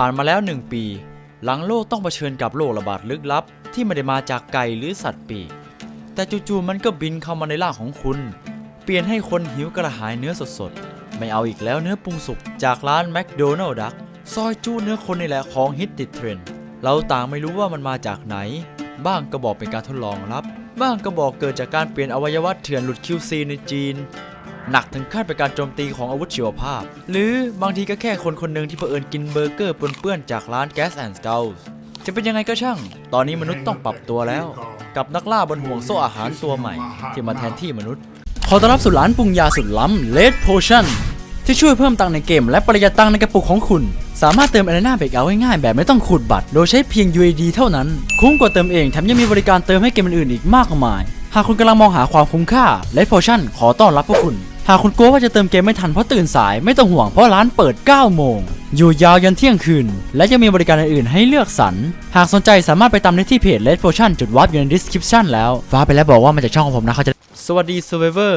ผ่านมาแล้วหนึ่งปี หลังโลกต้องเผชิญกับโรคระบาดลึกลับ ที่ไม่ได้มาจากไก่หรือสัตว์ปีก แต่จู่ๆมันก็บินเข้ามาในร่างของคุณ เปลี่ยนให้คนหิวกระหายเนื้อสดๆ ไม่เอาอีกแล้วเนื้อปรุงสุกจากร้านแมคโดนัลด์ดักซอยจู้เนื้อคนนี่แหละของฮิตติดเทรนด์เราต่างไม่รู้ว่ามันมาจากไหน บ้างก็บอกเป็นการทดลองลับ บ้างก็บอกเกิดจากการเปลี่ยนอวัยวะเถื่อนหลุด QC ในจีน หนักถึงขั้นเป็นการโจมตีของอาวุธชีวภาพ หรือบางทีก็แค่คนคนหนึ่งที่เผอิญกินเบอร์เกอร์ปนเปื้อนจากร้าน Gas and Skulls จะเป็นยังไงก็ช่าง ตอนนี้มนุษย์ต้องปรับตัวแล้ว กับนักล่าบนห่วงโซ่อาหารตัวใหม่ ที่มาแทนที่มนุษย์ ขอต้อนรับสู่ร้านปรุงยาสุดล้ำ Red Potion ที่ช่วยเพิ่มตังในเกมและประหยัดตังในกระปุกของคุณ สามารถเติม Arena b r e a k o u t ง่ายๆแบบไม่ต้องขูดบัตร โดยใช้เพียง UAD เท่านั้น คุ้มกว่าเติมเองแถมยังมีบริการเติมให้เกมอื่นๆอีกมากมาย หากคุณกำลังมองหาความคุ้มค่า Red Potion ขอต้อนรับพวกคุณ หากคุณกลัวว่าจะเติมเกมไม่ทันเพราะตื่นสายไม่ต้องห่วงเพราะร้านเปิด 9 โมง อยู่ยาวยันเที่ยงคืน และยังมีบริการอื่นๆให้เลือกสรร หากสนใจสามารถไปตามได้ที่เพจ Red Potion จุดวับอยู่ใน description แล้วฟ้าไปแล้วบอกว่ามาจากช่องของผมนะเขาจะสวัสดี Survivor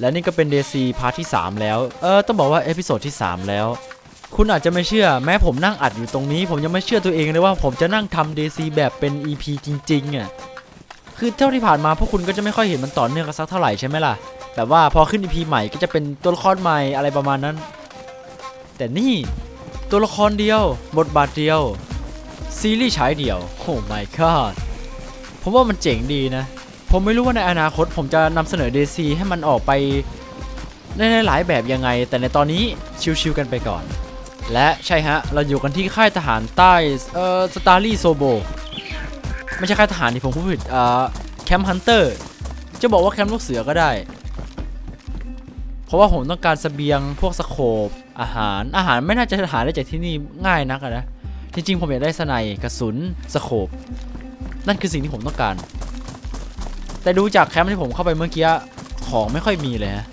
และนี่ก็เป็น DC พาร์ทที่ 3 แล้ว เออต้องบอกว่าเอพิโซดที่ 3 แล้ว คุณอาจจะไม่เชื่อแม้ผมนั่งอัดอยู่ตรงนี้ ผมยังไม่เชื่อตัวเองเลยว่าผมจะนั่งทำ DC แบบเป็น EP จริงๆอะคือเท่าที่ผ่านมาพวกคุณก็จะไม่ค่อยเห็นมันต่อเนื่องกันสักเท่าไหร่ใช่ไหมล่ะ แบบว่าพอขึ้น EP ใหม่ก็จะเป็นตัวละครใหม่อะไรประมาณนั้น แต่นี่ตัวละครเดียว บทบาทเดียว ซีรีส์ฉายเดียวโอ้ my god ผมว่ามันเจ๋งดีนะ ผมไม่รู้ว่าในอนาคตผมจะนำเสนอ DC ให้มันออกไปในหลายแบบยังไง แต่ในตอนนี้ชิวๆกันไปก่อน และใช่ฮะ เราอยู่กันที่ค่ายทหารใต้เอ่อสตาร์ลี่โซโบไม่ใช่ค่ายทหารที่ผมพูดผิดเอ่อแคมป์ฮันเตอร์จะบอกว่าแคมป์ลูกเสือก็ได้ ราะว่าผมต้องการเสบียงพวกสโคปอาหารอาหารไม่น่าจะหาได้จากที่นี่ง่ายนักอะนะจริงๆผมอยากได้สไนกระสุนสโคปนั่นคือสิ่งที่ผมต้องการ แต่ดูจากแคมป์ที่ผมเข้าไปเมื่อกี้ของไม่ค่อยมีเลยฮะ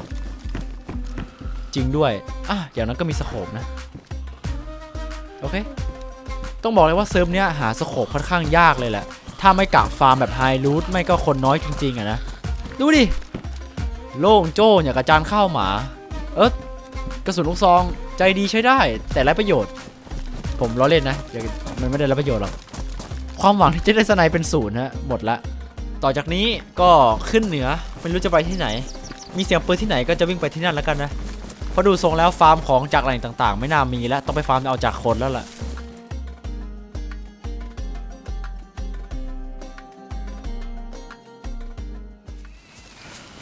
จริงด้วยอะอย่างนั้นก็มีสโคปนะโอเคต้องบอกเลยว่าเซิร์ฟเนี้ยหาสโคปค่อนข้างยากเลยแหละ ถ้าไม่กะฟาร์มแบบไฮรูทไม่ก็คนน้อยจริงๆอะนะ ดูดิ โล่งโจ้อย่างกระจานข้าวหมา เออกระสุนลูกซองใจดีใช้ได้ แต่ไร้ประโยชน์ ผมล้อเล่นนะอย่ามันไม่ได้ไร้ประโยชน์หรอกความหวังที่จะได้สไนเป็นศูนย์ฮะหมดละ ต่อจากนี้ก็ขึ้นเหนือไม่รู้จะไปที่ไหน มีเสียงปืนที่ไหนก็จะวิ่งไปที่นั่นแล้วกันนะเพราะดูทรงแล้วฟาร์มของจากแหล่งต่างๆ ไม่น่ามีแล้วต้องไปฟาร์มเอาจากคนแล้วล่ะ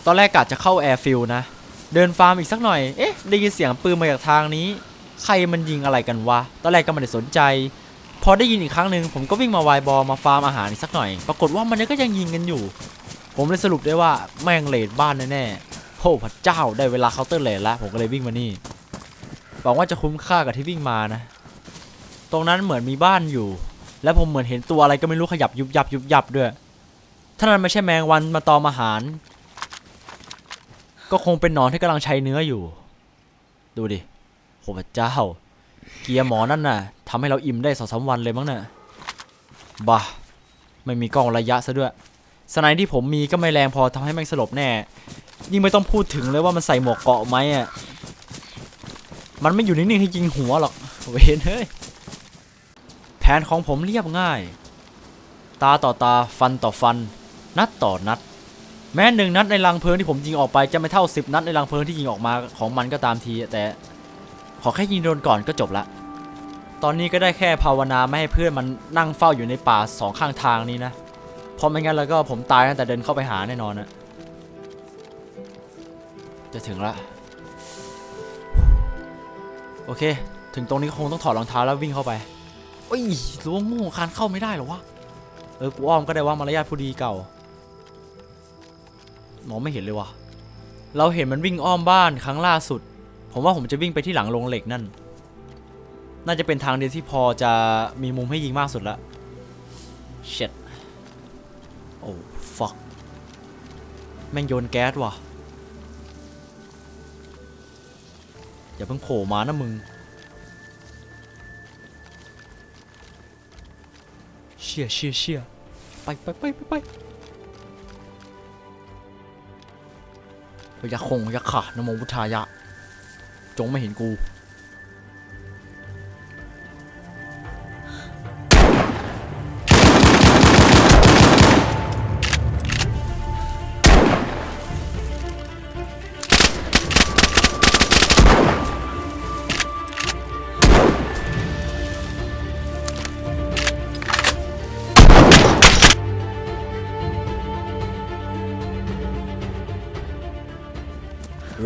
ตอนแรกกะจะเข้าแอร์ฟิลนะ เดินฟาร์มอีกสักหน่อย เอ๊ะ ได้ยินเสียงปืนมาจากทางนี้ ใครมันยิงอะไรกันวะ ตอนแรกก็ไม่ได้สนใจ พอได้ยินอีกครั้งหนึ่งผมก็วิ่งมาวายบอลมาฟาร์มอาหารอีกสักหน่อย ปรากฏว่ามันก็ยังยิงกันอยู่ ผมเลยสรุปได้ว่าแม่งเลดบ้านแน่ๆโอ้พระเจ้าได้เวลาเคาน์เตอร์เลดแล้ว ผมก็เลยวิ่งมานี่หวังว่าจะคุ้มค่ากับที่วิ่งมานะ ตรงนั้นเหมือนมีบ้านอยู่ และผมเหมือนเห็นตัวอะไรก็ไม่รู้ขยับยุบยับยุบยับด้วยถ้านั้นไม่ใช่แมงวันมาตอมอาหาร ก็คงเป็นหนอนที่กำลังใช้เนื้ออยู่ ดูดิโอ้พระเจ้า เกียร์หมอนั่นน่ะทำให้เราอิ่มได้สองสามวันเลยมั้งน่ะบ้าไม่มีกล้องระยะซะด้วย สไนที่ผมมีก็ไม่แรงพอทำให้แม่งสลบแน่ ยิ่งไม่ต้องพูดถึงเลยว่ามันใส่หมวกเกาะไหมอะ มันไม่อยู่นิ่งๆให้ยิงหัวหรอก เวนเฮ้ย แผนของผมเรียบง่าย ตาต่อตาฟันต่อฟัน นัดต่อนัด แม้หนึ่งนัดในรังเพลิงที่ผมยิงออกไปจะไม่เท่าสิบนัดในรังเพลิงที่ยิงออกมาของมันก็ตามที แต่ขอแค่ยิงโดนก่อนก็จบละ ตอนนี้ก็ได้แค่ภาวนาไม่ให้เพื่อนมันนั่งเฝ้าอยู่ในป่าสองข้างทางนี้นะ เพราะไม่งั้นแล้วก็ผมตายตั้งแต่เดินเข้าไปหาแน่นอนนะจะถึงละ โอเค ถึงตรงนี้คงต้องถอดรองเท้าแล้ววิ่งเข้าไปเอ้ยล้วงง่คานเข้าไม่ได้หรอวะ เออ กูอ้อมก็ได้ว่ามารยาทผู้ดีเก่า มองไม่เห็นเลยวะเราเห็นมันวิ่งอ้อมบ้านครั้งล่าสุด ผมว่าผมจะวิ่งไปที่หลังโรงเหล็กนั่น น่าจะเป็นทางเดียวที่พอจะมีมุมให้ยิงมากสุดละ shit โอ้ fuck แม่งโยนแก๊สว่ะ อย่าเพิ่งโผล่มานะมึง เชี่ยเชี่ยเชี่ยไปไปไปไปไป พยาคงยาขะนโมพุทธายะ จงไม่เห็นกู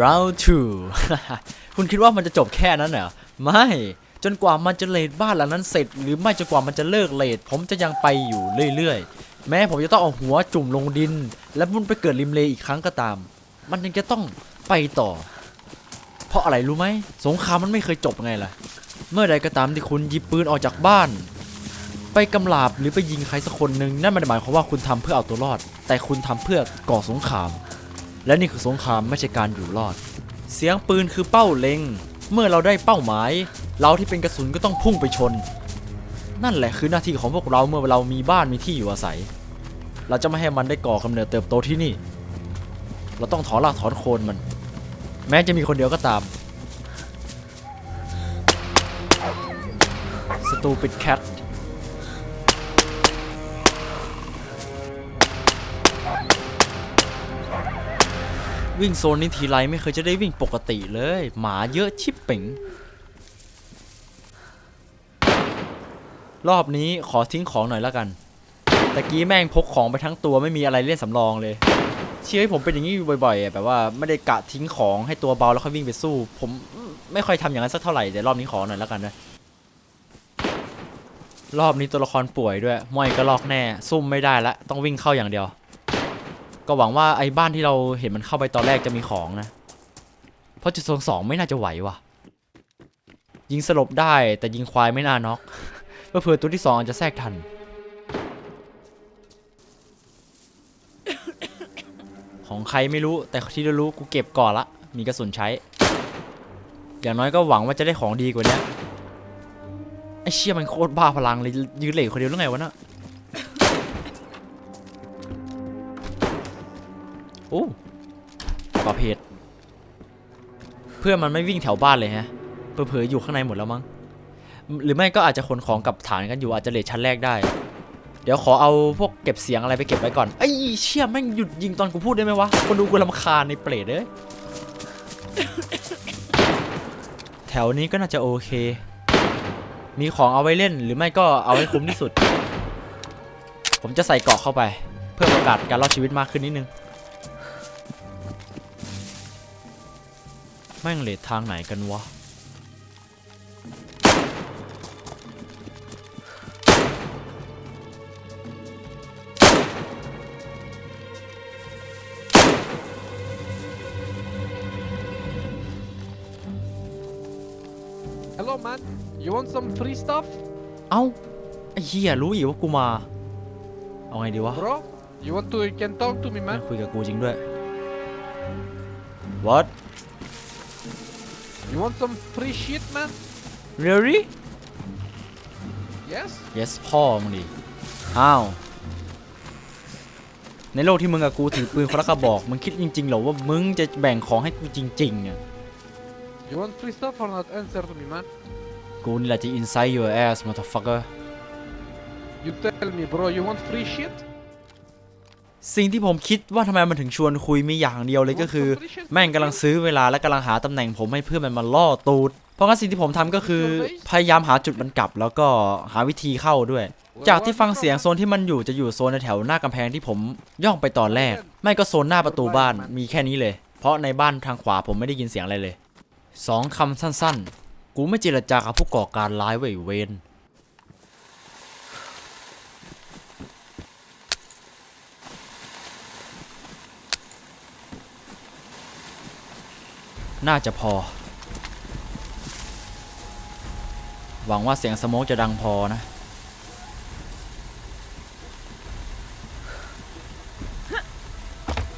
round two คุณคิดว่ามันจะจบแค่นั้นเหรอ ไม่ จนกว่ามันจะเลดบ้านหลังนั้นเสร็จ หรือไม่จนกว่ามันจะเลิกเลดผมจะยังไปอยู่เรื่อยๆ แม้ผมจะต้องเอาหัวจุ่มลงดิน และมุ่นไปเกิดริมเลอีกครั้งก็ตาม มันยังจะต้องไปต่อ เพราะอะไรรู้ไหม สงครามมันไม่เคยจบไงล่ะ เมื่อใดก็ตามที่คุณหยิบปืนออกจากบ้าน ไปกำลาบหรือไปยิงใครสักคนหนึ่งนั่นไมันหมายความว่าคุณทำเพื่อเอาตัวรอด แต่คุณทำเพื่อก่อสงคราม และนี่คือสงครามไม่ใช่การอยู่รอด เสียงปืนคือเป้าเล็ง เมื่อเราได้เป้าหมาย เราที่เป็นกระสุนก็ต้องพุ่งไปชน นั่นแหละคือหน้าที่ของพวกเราเมื่อเรามีบ้านมีที่อยู่อาศัย เราจะไม่ให้มันได้ก่อกำเนิดเติบโตที่นี่ เราต้องถอนรากถอนโคนมัน แม้จะมีคนเดียวก็ตาม Stupid cat วิ่งโซนนี้ทีไรไม่เคยจะได้วิ่งปกติเลย หมาเยอะชิบเป๋งรอบนี้ขอทิ้งของหน่อยแล้วกันตะกี้แม่งพกของไปทั้งตัวไม่มีอะไรเล่นสำรองเลย เชื่อให้ผมเป็นอย่างนี้อยู่บ่อยๆอะแบบว่าไม่ได้กะทิ้งของให้ตัวเบาแล้วค่อยวิ่งไปสู้ ผมไม่ค่อยทำอย่างนั้นสักเท่าไหร่แต่รอบนี้ขอหน่อยแล้วกันนะรอบนี้ตัวละครป่วยด้วยม้อยก็ลอกแน่ซุ่มไม่ได้ละต้องวิ่งเข้าอย่างเดียว ก็หวังว่าไอ้บ้านที่เราเห็นมันเข้าไปตอนแรกจะมีของนะ เพราะจุดโซนสองไม่น่าจะไหวว่ะ ยิงสลบได้แต่ยิงควายไม่น่าน็อกเพื่อเผื่อตัวที่สองอาจจะแทรกทัน ของใครไม่รู้แต่ที่รู้กูเก็บก่อนละ มีกระสุนใช้ อย่างน้อยก็หวังว่าจะได้ของดีกว่านี้ไอ้เชี่ยมันโคตรบ้าพลังเลยยืนเหล็กคนเดียวหรือไงวะเน่ะ โอ้ปลาเพจเพื่อนมันไม่วิ่งแถวบ้านเลยฮะเผลอๆอยู่ข้างในหมดแล้วมั้งหรือไม่ก็อาจจะขนของกับฐานกันอยู่อาจจะเลทชั้นแรกได้ เดี๋ยวขอเอาพวกเก็บเสียงอะไรไปเก็บไว้ก่อนไอ้เชี่ยแม่งหยุดยิงตอนกูพูดได้ไหมวะคนดูกูรำคาญในเปรตเอ้ยแถวนี้ก็น่าจะโอเค มีของเอาไว้เล่นหรือไม่ก็เอาให้คุ้มที่สุด ผมจะใส่เกาะเข้าไป เพื่อประกาศการรอดชีวิตมากขึ้นนิดนึง แม่งเลททางไหนกันวะ Hello, man. You want some free stuff, เอ้า ไอ้เหี้ยรู้อีกว่ากูมา เอาไงดีวะ bro? You want to? You can talk to me, แม่ง man. คุยกับกูจริงด้วย What You want some free shit, man? really Yes. yes พ่อมึงดิอ้าวในโลกที่มึงกับกูถือปืนคนละกระบอกมึงคิดจริงๆเหรอว่ามึงจะแบ่งของให้กูจริงๆอะ You want free stuff or not? Answer to me, man. กูนี่แหละจะ inside your ass motherfucker You tell me, bro. You want free shit? สิ่งที่ผมคิดว่าทำไมมันถึงชวนคุยมีอย่างเดียวเลยก็คือ แม่งกำลังซื้อเวลาและกำลังหาตำแหน่งผมให้เพื่อนมันมาล่อตูด เพราะงั้นสิ่งที่ผมทำก็คือพยายามหาจุดมันกลับ แล้วก็หาวิธีเข้าด้วย จากที่ฟังเสียงโซนที่มันอยู่จะอยู่โซนในแถวหน้ากำแพงที่ผมย่องไปตอนแรก ไม่ก็โซนหน้าประตูบ้านมีแค่นี้เลย เพราะในบ้านทางขวาผมไม่ได้ยินเสียงอะไรเลยสองคำสั้นๆ กูไม่เจรจากับผู้ก่อการร้ายไว้ยเวน น่าจะพอ หวังว่าเสียงสโมกจะดังพอนะ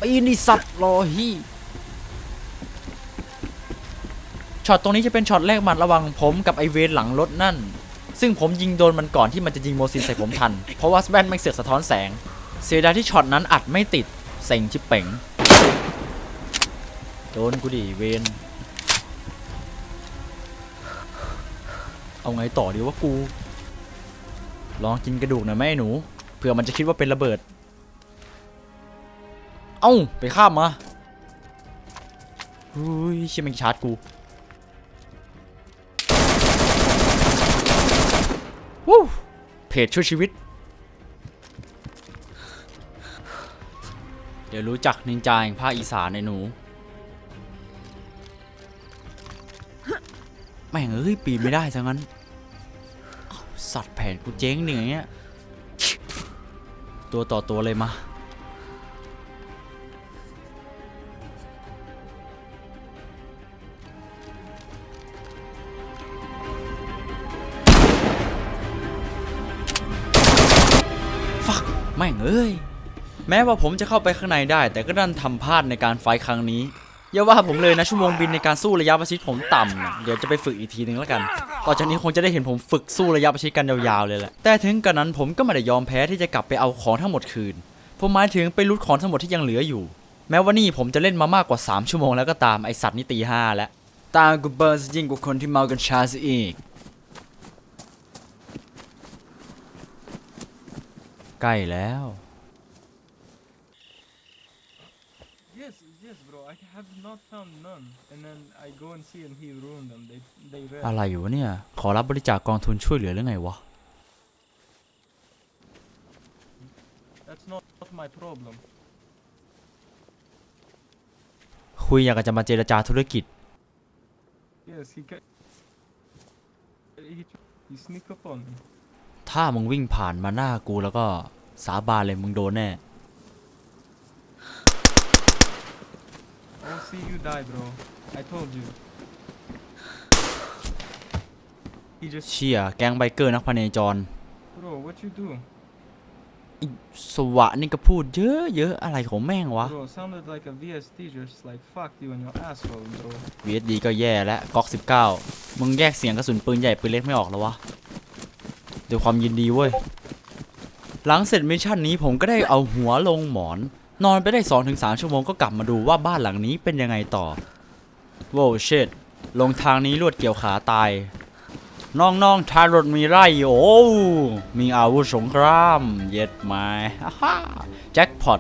ปีนี่สัตว์รอฮีช็อตตรงนี้จะเป็นช็อตแรกหมัดระว่างผมกับไอเวนหลังรถนั่น ซึ่งผมยิงโดนมันก่อนที่มันจะยิงโมซินใส่ผมทัน เพราะว่าแว่นมันเสือกสะท้อนแสง เสียดายที่ช็อตนั้นอัดไม่ติด เซ็งชิบเป๋ง โดนกูดิเวนเอาไงต่อดีวะกู ลองกินกระดูกหน่อยไหมหนู เผื่อมันจะคิดว่าเป็นระเบิด เอ้า ไปข้ามมาอุ้ยเชี่ยมันชาร์จกูวู้เพจช่วยชีวิต เดี๋ยวรู้จักนินจาแห่งภาคอีสานในหนู แม่งเอ้ยปีนไม่ได้ซะงั้นสัตว์แผนกูเจ๊งหนึ่งอย่างเงี้ย ตัวต่อตัวเลยมา ฟัก แม่งเอ้ย แม้ว่าผมจะเข้าไปข้างในได้ แต่ก็ดันทำพลาดในการไฟครั้งนี้ อย่าว่าผมเลยนะชั่วโมงบินในการสู้ระยะประชิดผมต่ำนะเดี๋ยวจะไปฝึกอีกทีนึงแล้วกัน ต่อจากนี้คงจะได้เห็นผมฝึกสู้ระยะประชิดกันยาวๆเลยแหละ แต่ถึงกระนั้นผมก็ไม่ได้ยอมแพ้ที่จะกลับไปเอาของทั้งหมดคืน ผมหมายถึงไปลุดของทั้งหมดที่ยังเหลืออยู่ แม้ว่านี่ผมจะเล่นมามากกว่า 3 ชั่วโมงแล้วก็ตามไอสัตว์นี่ตีห้าแล้ว ตามกูเบิร์นยิ่งกว่าคนที่เมากันชาซะอีก ใกล้แล้ว Yes, yes, bro. I have not found none, and then I go and see, and he ruined them. They, they ran. อะไรอยู่วะเนี่ย ขอรับบริจาคกองทุนช่วยเหลือหรือไงวะ That's not, not my problem. คุยอยากจะมาเจรจาธุรกิจ Yes, he ca- he he sneak up on me. ถ้ามึงวิ่งผ่านมาหน้ากูแล้วก็สาบานเลยมึงโดนแน่ I'll see you die, bro. I told you. He just, เชี่ยแก๊งไบเกอร์นักพเนจร bro, what you do? อิสวะนี่ก็พูดเยอะเยอะอะไรของแม่งวะ Bro, sounded like a VST, just like fuck you and your asshole, bro. VSD ก็แย่แล้วก๊อก19 มึงแยกเสียงกระสุนปืนใหญ่ปืนเล็กไม่ออกแล้ววะด้วยความยินดีเว้ย หลังเสร็จมิชชั่นนี้ผมก็ได้เอาหัวลงหมอน นอนไปได้ 2-3 ชั่วโมงก็กลับมาดูว่าบ้านหลังนี้เป็นยังไงต่อโว้เชิตลงทางนี้ลวดเกี่ยวขาตาย น้องๆทารถมีไร่โอ้มีอาวุธสงคราม เย็ดไม้ฮ่าแจ็คพอต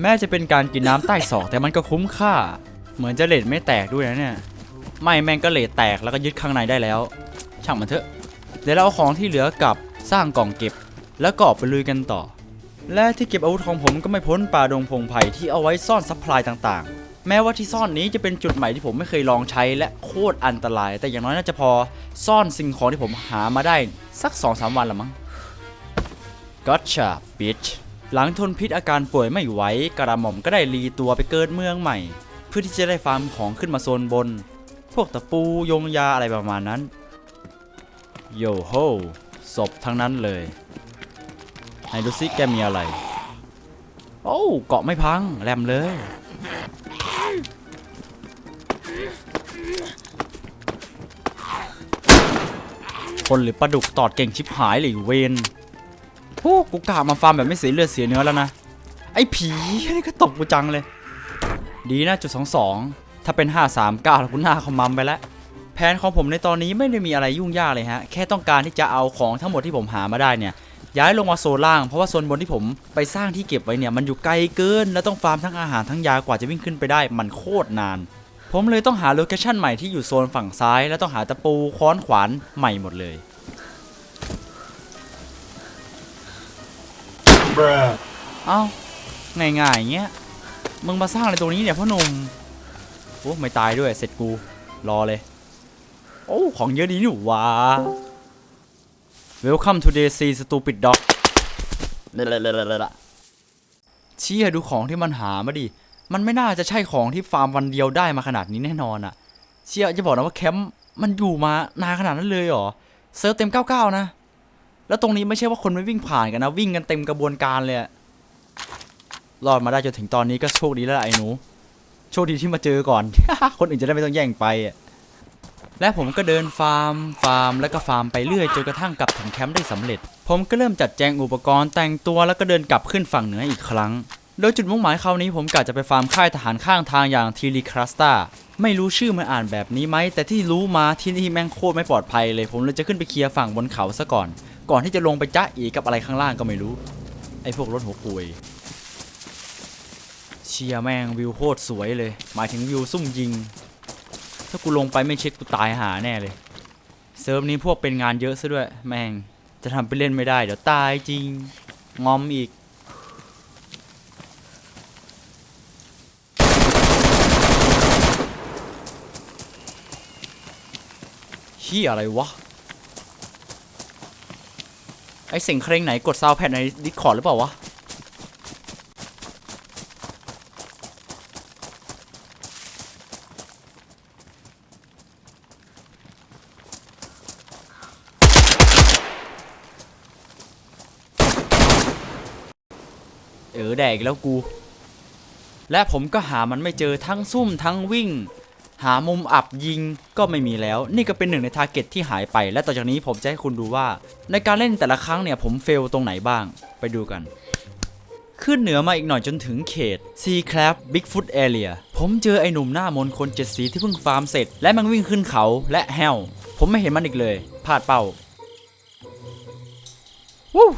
แม้จะเป็นการกินน้ำใต้ศอกแต่มันก็คุ้มค่า เหมือนจะเลดไม่แตกด้วยนะเนี่ย ไม่แม่งก็เลดแตกแล้วก็ยึดข้างในได้แล้ว ช่างมันเถอะ เดี๋ยวเราเอาของที่เหลือกลับสร้างกล่องเก็บ แล้วก็ออกไปลุยกันต่อ และที่เก็บอาวุธของผมก็ไม่พ้นป่าดงพงไผ่ที่เอาไว้ซ่อนซัพพลายต่างๆ แม้ว่าที่ซ่อนนี้จะเป็นจุดใหม่ที่ผมไม่เคยลองใช้และโคตรอันตราย แต่อย่างน้อยน่าจะพอซ่อนสิ่งของที่ผมหามาได้สัก 2-3 วันละมั้ง Gotcha bitch หลังทนพิษอาการป่วยไม่ไหวกระหม่อมก็ได้รีตัวไปเกิดเมืองใหม่ เพื่อที่จะได้ฟาร์มของขึ้นมาโซนบน พวกตะปูยงยาอะไรประมาณนั้น โยโฮศพทั้งนั้นเลย ไหนดูซิแกมีอะไร โอ้เกาะไม่พังแรมเลย คนหรือปลาดุกตอดเก่งชิบหายเลยเวนโอ้กูกะมาฟาร์มแบบไม่เสียเลือดเสียเนื้อแล้วนะ ไอ้ผีนี่ก็ตกกูจังเลย ดีนะจุดสองสองถ้าเป็น 539แล้วกูหน้าเขามัมไปแล้วแผนของผมในตอนนี้ไม่ได้มีอะไรยุ่งยากเลยฮะ แค่ต้องการที่จะเอาของทั้งหมดที่ผมหามาได้เนี่ย ย้ายลงมาโซนล่าง เพราะว่าโซนบนที่ผมไปสร้างที่เก็บไว้เนี่ยมันอยู่ไกลเกิน แล้วต้องฟาร์มทั้งอาหารทั้งยากว่าจะวิ่งขึ้นไปได้มันโคตรนาน ผมเลยต้องหาโลเคชั่นใหม่ที่อยู่โซนฝั่งซ้าย แล้วต้องหาตะปูค้อนขวานใหม่หมดเลยเอ้าง่ายๆอย่างเงี้ยมึงมาสร้างอะไรตรงนี้เนี่ยพ่อหนุ่มโอ้ไม่ตายด้วยเสร็จกูรอเลย โอ้ของเยอะดีนี่หว่า Welcome to the sea stupid dog เชี่ยดูของที่มันหามาดิ มันไม่น่าจะใช่ของที่ฟาร์มวันเดียวได้มาขนาดนี้แน่นอนอะเชี่ยจะบอกนะว่าแคมป์มันอยู่มานานขนาดนั้นเลยเหรอ เซิร์ฟเต็ม 99 นะ แล้วตรงนี้ไม่ใช่ว่าคนไม่วิ่งผ่านกันนะ วิ่งกันเต็มกระบวนการเลยรอดมาได้จนถึงตอนนี้ก็โชคดีแล้วไอ้หนู โชคดีที่มาเจอก่อน คนอื่นจะได้ไม่ต้องแย่งไปอะ และผมก็เดินฟาร์ม ฟาร์ม แล้วก็ฟาร์มไปเรื่อยจนกระทั่งกลับถึงแคมป์ได้สำเร็จ ผมก็เริ่มจัดแจงอุปกรณ์แต่งตัวแล้วก็เดินกลับขึ้นฝั่งเหนืออีกครั้ง โดยจุดมุ่งหมายคราวนี้ผมกะจะไปฟาร์มค่ายทหารข้างทางอย่างทีรีครัสตาไม่รู้ชื่อมันอ่านแบบนี้ไหม แต่ที่รู้มาที่นี่แม่งโคตรไม่ปลอดภัยเลย ผมเลยจะขึ้นไปเคลียร์ฝั่งบนเขาซะก่อน ก่อนที่จะลงไปจ้าอีกับอะไรข้างล่างก็ไม่รู้ ไอ้พวกรถหัวคุยเชียร์แม่งวิวโคตรสวยเลย หมายถึงวิวซุ่มยิง ถ้ากูลงไปไม่เช็คกูตายหาแน่เลย เซิร์ฟนี้พวกเป็นงานเยอะซะด้วย แม่ง จะทำไปเล่นไม่ได้ เดี๋ยวตายจริง งอมอีกเที่อะไรวะ ไอเสียงเครงไหนกดซาวแพดในดิสคอร์ดหรือเปล่าวะ ดกอีกแล้วกู และผมก็หามันไม่เจอทั้งซุ่มทั้งวิ่ง หามุมอับยิงก็ไม่มีแล้ว นี่ก็เป็นหนึ่งในทาร์เก็ตที่หายไป และต่อจากนี้ผมจะให้คุณดูว่า ในการเล่นแต่ละครั้งเนี่ยผมเฟลตรงไหนบ้างไปดูกันขึ้นเหนือมาอีกหน่อยจนถึงเขต Sea Crab Bigfoot Area ผมเจอไอ้หนุ่มหน้ามนคนเจ็ดสีที่เพิ่งฟาร์มเสร็จ และมันวิ่งขึ้นเขาและแฮวผมไม่เห็นมันอีกเลยพลาดเป้าวู้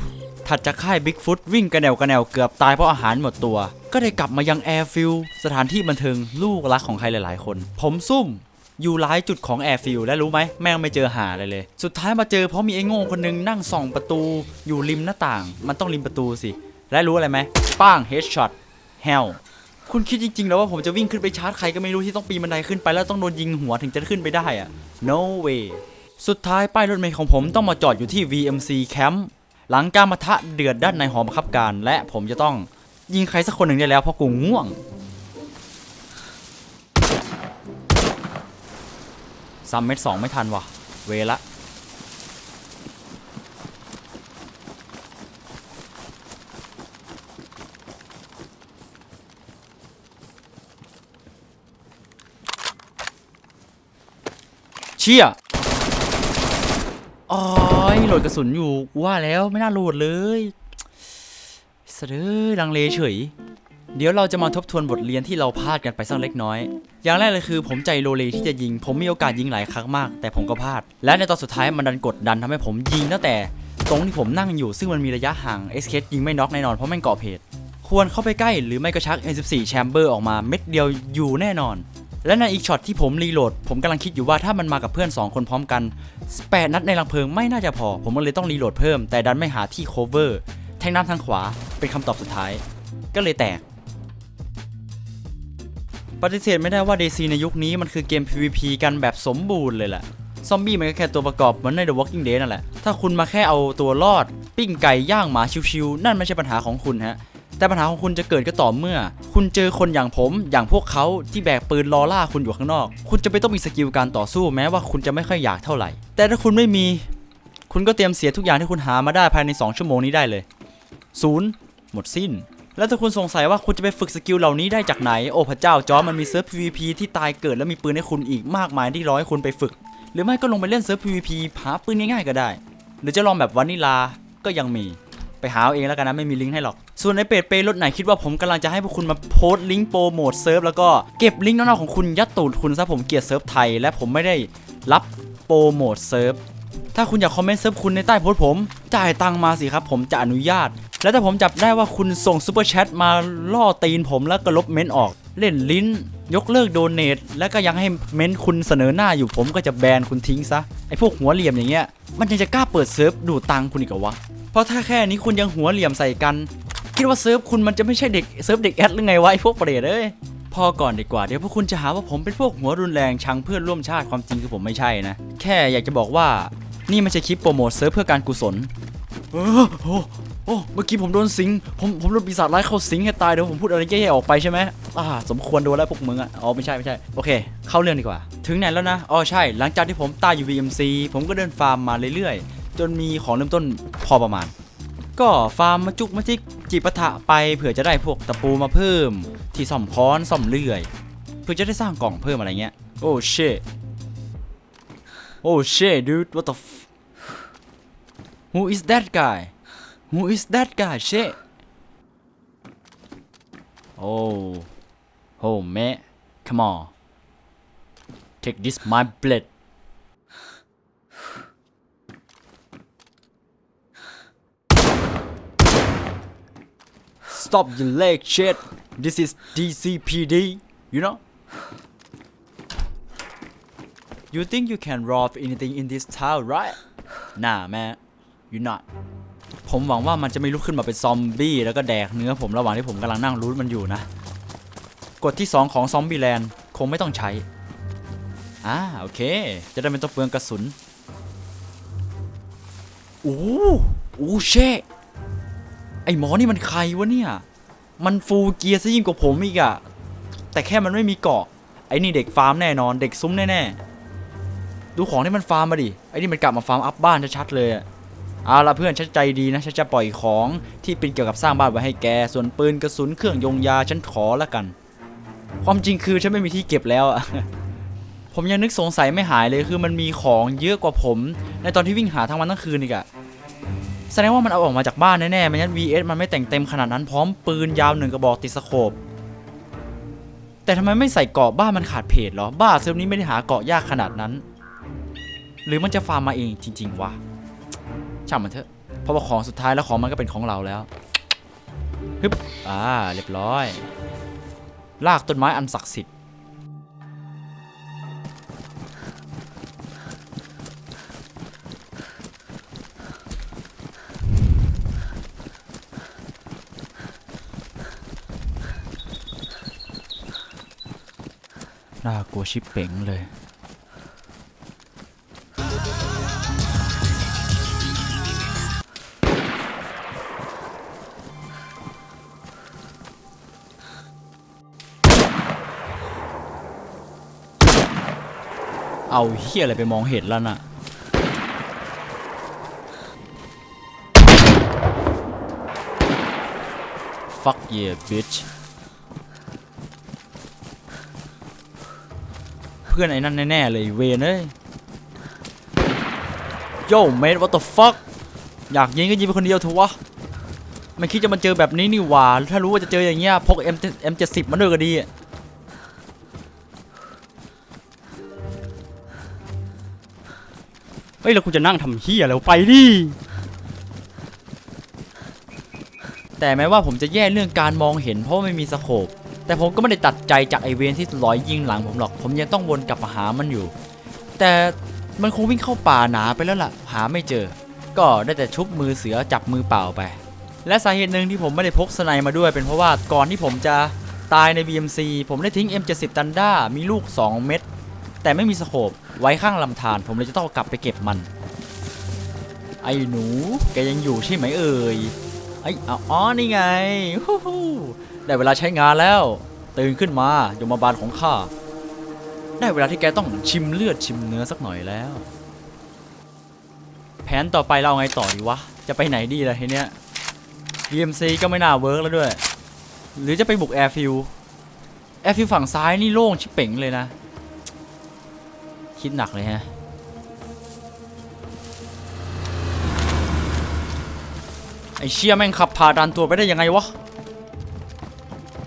ถัดจากค่าย Bigfoot วิ่งกระแนวกระแนวเกือบตายเพราะอาหารหมดตัว ก็ได้กลับมายังแอร์ฟิลสถานที่บันเทิงลูกรักของใครหลาย ๆ คน ผมซุ่มอยู่หลายจุดของแอร์ฟิลและรู้ไหมแม่งไม่เจอหาอะไรเลย สุดท้ายมาเจอเพราะมีไอ้โง่คนนึงนั่งส่องประตูอยู่ริมหน้าต่าง มันต้องริมประตูสิ และรู้อะไรไหมป้างเฮดช็อตเฮลคุณคิดจริงๆแล้วว่าผมจะวิ่งขึ้นไปชาร์จใครก็ไม่รู้ที่ต้องปีนบันไดขึ้นไปแล้วต้องโดนยิงหัวถึงจะขึ้นไปได้อะ no way สุดท้ายป้ายรถเมล์ของผมต้องมาจอดอยู่ที่ VMC Camp หลังการมาทะเดือดด้านในหอบังคับการ และผมจะต้องยิงใครสักคนหนึ่งได้แล้วเพราะกูง่วงซัมเม็ดสองไม่ทันวะเวละเชี่ย อ๋อยโหลดกระสุนอยู่กูว่าแล้วไม่น่าโหลดเลยสะด้อลังเลเฉย เดี๋ยวเราจะมาทบทวนบทเรียนที่เราพลาดกันไปสักเล็กน้อย อย่างแรกเลยคือ ผมใจโลเลที่จะยิง ผมมีโอกาสยิงหลายครั้งมาก แต่ผมก็พลาด และในตอนสุดท้ายมันดันกดดันทำให้ผมยิงตั้งแต่ตรงที่ผมนั่งอยู่ซึ่งมันมีระยะห่างเอสเคยิงไม่น็อกแน่นอนเพราะแม่งก่อเพจควรเข้าไปใกล้หรือไม่ก็ชัก M14 แชมเบอร์ออกมาเม็ดเดียวอยู่แน่นอน และในอีกช็อตที่ผมรีโหลด ผมกำลังคิดอยู่ว่าถ้ามันมากับเพื่อน 2 คนพร้อมกัน 8 นัดในลังเพลิงไม่น่าจะพอ ผมก็เลยต้องรีโหลดเพิ่ม แต่ดันไม่หาที่ cover แทงน้ำทางขวาเป็นคำตอบสุดท้าย ก็เลยแตก ปฏิเสธไม่ได้ว่า DC ในยุคนี้มันคือเกม PVP กันแบบสมบูรณ์เลยแหละซอมบี้มันก็แค่ตัวประกอบเหมือนใน The Walking Dead นั่นแหละ ถ้าคุณมาแค่เอาตัวรอด ปิ้งไก่ย่างหมาชิวๆนั่นไม่ใช่ปัญหาของคุณฮะ แต่ปัญหาของคุณจะเกิดก็ต่อเมื่อ คุณเจอคนอย่างผม อย่างพวกเขาที่แบกปืนรอล่าคุณอยู่ข้างนอก คุณจะไปต้องมีสกิลการต่อสู้แม้ว่าคุณจะไม่ค่อยอยากเท่าไหร่ แต่ถ้าคุณไม่มี คุณก็เตรียมเสียทุกอย่างที่คุณหามาได้ภายใน 2 ชั่วโมงนี้ได้เลยศูนย์หมดสิ้น แล้วถ้าคุณสงสัยว่าคุณจะไปฝึกสกิลเหล่านี้ได้จากไหน โอ้พระเจ้าจอมันมีเซิร์ฟ PVP ที่ตายเกิดแล้วมีปืนให้คุณอีกมากมายที่รอให้คุณไปฝึก หรือไม่ก็ลงไปเล่นเซิร์ฟ PVP หาปืนง่ายๆก็ได้ หรือจะลองแบบวานิลาก็ยังมี ไปหาเอาเองแล้วกันนะไม่มีลิงก์ให้หรอก ส่วนในเพจเปรถไหนคิดว่าผมกำลังจะให้พวกคุณมาโพสต์ลิงก์โปรโมทเซิร์ฟแล้วก็เก็บลิงก์น้องๆของคุณยัดตูดคุณซะผมเกลียดเซิร์ฟไทย และผมไม่ได้รับโปรโมทเซิร์ฟถ้าคุณอยากคอมเมนต์เซิร์ฟคุณในใต้โพสต์ผม จ่ายตังมาสิครับ ผมจะอนุญาต แล้วถ้าผมจับได้ว่าคุณส่งซูเปอร์แชทมาล่อตีนผมแล้วก็ลบเม้นออก เล่นลิ้น ยกเลิกโดเนทแล้วก็ยังให้เม้นต์คุณเสนอหน้าอยู่ผมก็จะแบนคุณทิ้งซะไอ้พวกหัวเหลี่ยมอย่างเงี้ยมันยังจะกล้าเปิดเซิร์ฟดูตังคุณอีกเหรอวะ เพราะถ้าแค่นี้คุณยังหัวเหลี่ยมใส่กัน คิดว่าเซิร์ฟคุณมันจะไม่ใช่เด็กเซิร์ฟเด็กแอดหรือไงวะไอพวกเปรตเอ้ยพอก่อนดีกว่าเดี๋ยวพวกคุณจะหาว่าผมเป็นพวกหัวรุนแรงชังเพื่อนร่วมชาติความจริงคือผมไม่ใช่นะ แค่อยากจะบอกว่านี่ไม่ใช่คลิปโปรโมทเซิร์ฟเพื่อการกุศลเออโอ้โอ้เมื่อกี้ผมโดนสิงผมผมโดนปีศาจร้ายเข้าสิงให้ตายเดี๋ยวผมพูดอะไรแย่ๆออกไปใช่ไหมอ่าสมควรโดนแล้วพวกมึงอะอ๋อไม่ใช่ไม่ใช่โอเค เข้าเรื่องดีกว่า ถึงไหนแล้วนะอ๋อใช่หลังจากที่ผมตายอยู่ VMC ผมก็เดินฟาร์มมาเรื่อยๆ จนมีของเริ่มต้นพอประมาณ ก็ฟาร์มมาจุกมาจิกจีปะทะไปเผื่อจะได้พวกตะปูมาเพิ่ม ที่ซ่อมค้อนซ่อมเลื่อย เพื่อจะได้สร้างกล่องเพิ่มอะไรเงี้ย โอ้ shit โอ้ shit dude what the f Who is that guy Who is that guy shit Oh Oh man come on Take this my blood Stop your leg shit This is DCPD you know You think you can rob anything in this town right Nah man you not ผมหวังว่ามันจะไม่ลุกขึ้นมาเป็นซอมบี้แล้วก็แดกเนื้อผมระหว่างที่ผมกำลังนั่งรูทมันอยู่นะ กฎที่ 2 ของซอมบี้แลนด์คงไม่ต้องใช้ อ่าโอเค จะได้ไม่ต้องเปลืองกระสุนโอ้โอ้เช่ ไอหมอนี่มันใครวะเนี่ย มันฟูลเกียร์ซะยิ่งกว่าผมอีกอะแต่แค่มันไม่มีเกาะ ไอ้นี่เด็กฟาร์มแน่นอน เด็กซุ้มแน่ๆ ดูของที่มันฟาร์มมาดิ ไอ้นี่มันกลับมาฟาร์มอัพบ้านชัดๆเลยอะเอาละเพื่อนฉันใจดีนะฉันจะปล่อยของที่เป็นเกี่ยวกับสร้างบ้านไว้ให้แก ส่วนปืนกระสุนเครื่องยงยาฉันขอละกัน ความจริงคือฉันไม่มีที่เก็บแล้วอะผมยังนึกสงสัยไม่หายเลยคือมันมีของเยอะกว่าผม ในตอนที่วิ่งหาทั้งวันทั้งคืนอีกอะ แสดงว่ามันเอาออกมาจากบ้านแน่ๆไม่งั้น VS มันไม่แต่งเต็มขนาดนั้นพร้อมปืนยาวหนึ่งกระบอกติดสโคปแต่ทำไมไม่ใส่เกาะบ้านมันขาดเพจเหรอ บ้าเซิร์ฟนี้ไม่ได้หาเกาะยากขนาดนั้น หรือมันจะฟาร์มมาเองจริง ๆวะช่างมันเถอะ เพราะว่าของสุดท้ายแล้วของมันก็เป็นของเราแล้วฮึบอ่าเรียบร้อย ลากต้นไม้อันศักดิ์สิทธิ์ น่ากลัวชิบเป๋งเลยเอาเฮียอะไรไปมองเห็นแล้วน่ะ fuck yeah bitch พื่อนไอ้นั่นแน่ๆเลยเวนเอ้ยโย่เมด what the fuck อยากยิงก็ยิงไปคนเดียวเถอะวะไม่คิดจะมาเจอแบบนี้นี่หว่าถ้ารู้ว่าจะเจออย่างเงี้ยพก M M70 มาด้วยก็ดีอเฮ้ยแล้วกูจะนั่งทำเฮียแล้วไปดิแต่แม้ว่าผมจะแย่เรื่องการมองเห็นเพราะไม่มีสโคป แต่ผมก็ไม่ได้ตัดใจจากไอเวนที่ลอยยิงหลังผมหรอก ผมยังต้องวนกลับมาหามันอยู่ แต่มันคงวิ่งเข้าป่าหนาไปแล้วล่ะ หาไม่เจอ ก็ได้แต่ชุบมือเสือจับมือเปล่าไป และสาเหตุหนึ่งที่ผมไม่ได้พกสไนมาด้วย เป็นเพราะว่าก่อนที่ผมจะตายใน BMC ผมได้ทิ้ง M70 ตันด้ามีลูก 2 เม็ดแต่ไม่มีสโคปไว้ข้างลำธารผมเลยจะต้องกลับไปเก็บมัน ไอ้หนู แกยังอยู่ใช่ไหมเอ่ยไอ้อาอ๋อนี่ไงฮู้ ได้เวลาใช้งานแล้ว ตื่นขึ้นมายมบาลของข้า ได้เวลาที่แกต้องชิมเลือดชิมเนื้อสักหน่อยแล้ว แผนต่อไปเราเอาไงต่อดีวะ จะไปไหนดีล่ะทีเนี้ย DMC ก็ไม่น่าเวิร์กแล้วด้วย หรือจะไปบุกแอร์ฟิลแอร์ฟิลฝั่งซ้ายนี่โล่งชิเป๋งเลยนะ คิดหนักเลยฮะไอเชี่ยแม่งขับพาดันตัวไปได้ยังไงวะ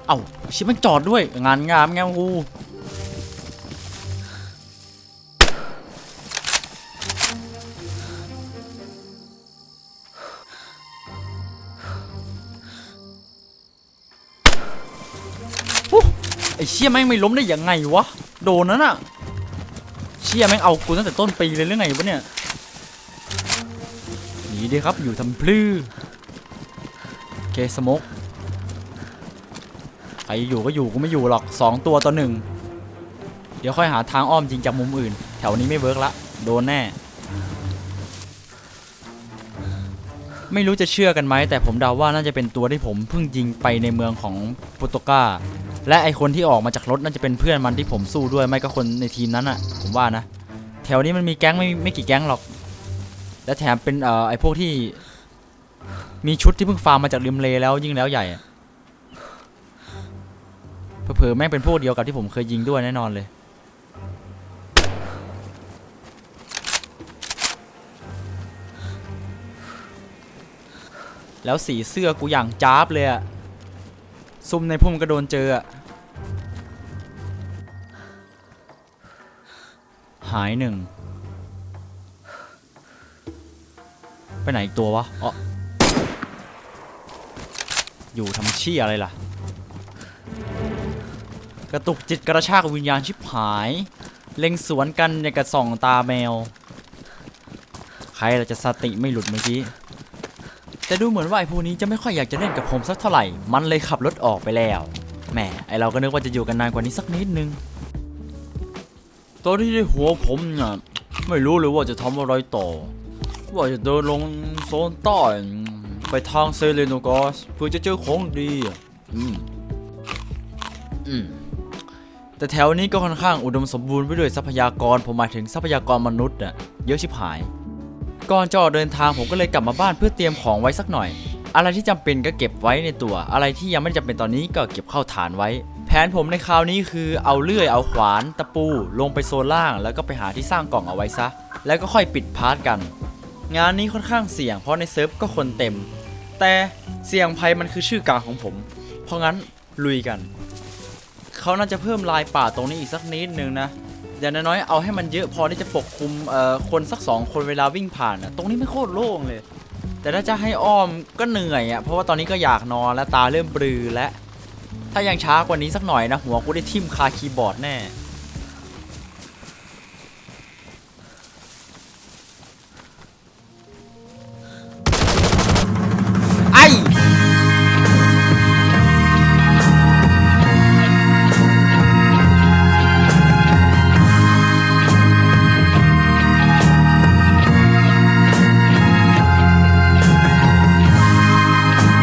เอ้าชียแม่งจอดด้วย งานงามงกูฮู้ไอเชี่ยแม่งไม่ล้มได้ยังไงวะ โดนนั่นอะเชี่ยแม่งเอากูตั้งแต่ต้นปีเลยหรือไงวะเนี่ยหนีดิครับอยู่ทำพลื้อเคสมก ใครอยู่ก็อยู่กูไม่อยู่หรอกสองตัวต่อหนึ่งเดี๋ยวค่อยหาทางอ้อมจริงจากมุมอื่น แถวนี้ไม่เวิร์กละ โดนแน่ ไม่รู้จะเชื่อกันไหม แต่ผมเดาว่าน่าจะเป็นตัวที่ผมเพิ่งยิงไปในเมืองของโปรโตกาและไอคนที่ออกมาจากรถน่าจะเป็นเพื่อนมันที่ผมสู้ด้วยไม่ก็คนในทีมนั้นอะผมว่านะ แถวนี้มันมีแก๊งไม่ไม่กี่แก๊งหรอก และแถมเป็นเอ่อไอพวกที่ มีชุดที่เพิ่งฟาร์มมาจากริมเลแล้วยิ่งแล้วใหญ่ เผลอๆแม่งเป็นพวกเดียวกับที่ผมเคยยิงด้วยแน่นอนเลย แล้วสีเสื้อกูอย่างจ้าบเลยอะซุ่มในพุ่มก็โดนเจออะหายหนึ่ง ไปไหนอีกตัววะอ๋ออยู่ทำเชี่ยอะไรล่ะ กระตุกจิตกระชากวิญญาณชิบหาย เล็งสวนกันอย่างกับส่องตาแมว ใครเราจะสติไม่หลุดเมื่อกี้ แต่ดูเหมือนว่าไอ้พวกนี้จะไม่ค่อยอยากจะเล่นกับผมสักเท่าไหร่ มันเลยขับรถออกไปแล้ว แหม ไอเราก็นึกว่าจะอยู่กันนานกว่านี้สักนิดนึง ตอนที่ในหัวผมเนี่ยไม่รู้เลยว่าจะทำอะไรต่อ ว่าจะเดินลงโซนใต้ไปทางเซเลโกสเพื่อจะเจอของดีอืมอืม แต่แถวนี้ก็ค่อนข้างอุดมสมบูรณ์ไปด้วยทรัพยากรผมหมายถึงทรัพยากรมนุษย์อะเยอะชิบหาย ก่อนจะออกเดินทางผมก็เลยกลับมาบ้านเพื่อเตรียมของไว้สักหน่อย อะไรที่จำเป็นก็เก็บไว้ในตัว อะไรที่ยังไม่จำเป็นตอนนี้ก็เก็บเข้าฐานไว้ แผนผมในคราวนี้คือเอาเลื่อยเอาขวานตะปู ลงไปโซนล่าง แล้วก็ไปหาที่สร้างกล่องเอาไว้ซะ แล้วก็ค่อยปิดพาร์ทกัน งานนี้ค่อนข้างเสี่ยงเพราะในเซิร์ฟก็คนเต็ม แต่เสี่ยงภัยมันคือชื่อกลางของผม เพราะงั้นลุยกัน เขาน่าจะเพิ่มลายป่าตรงนี้อีกสักนิดนึงนะอย่างน้อยๆเอาให้มันเยอะพอที่จะปกคลุมเอ่อคนสักสองคนเวลาวิ่งผ่านอะตรงนี้ไม่โคตรโล่งเลย แต่ถ้าจะให้อ้อมก็เหนื่อยอะเพราะว่าตอนนี้ก็อยากนอนและตาเริ่มปรือแล้วถ้ายังช้ากว่านี้สักหน่อยนะหัวกูได้ทิ่มคาคีย์บอร์ดแน่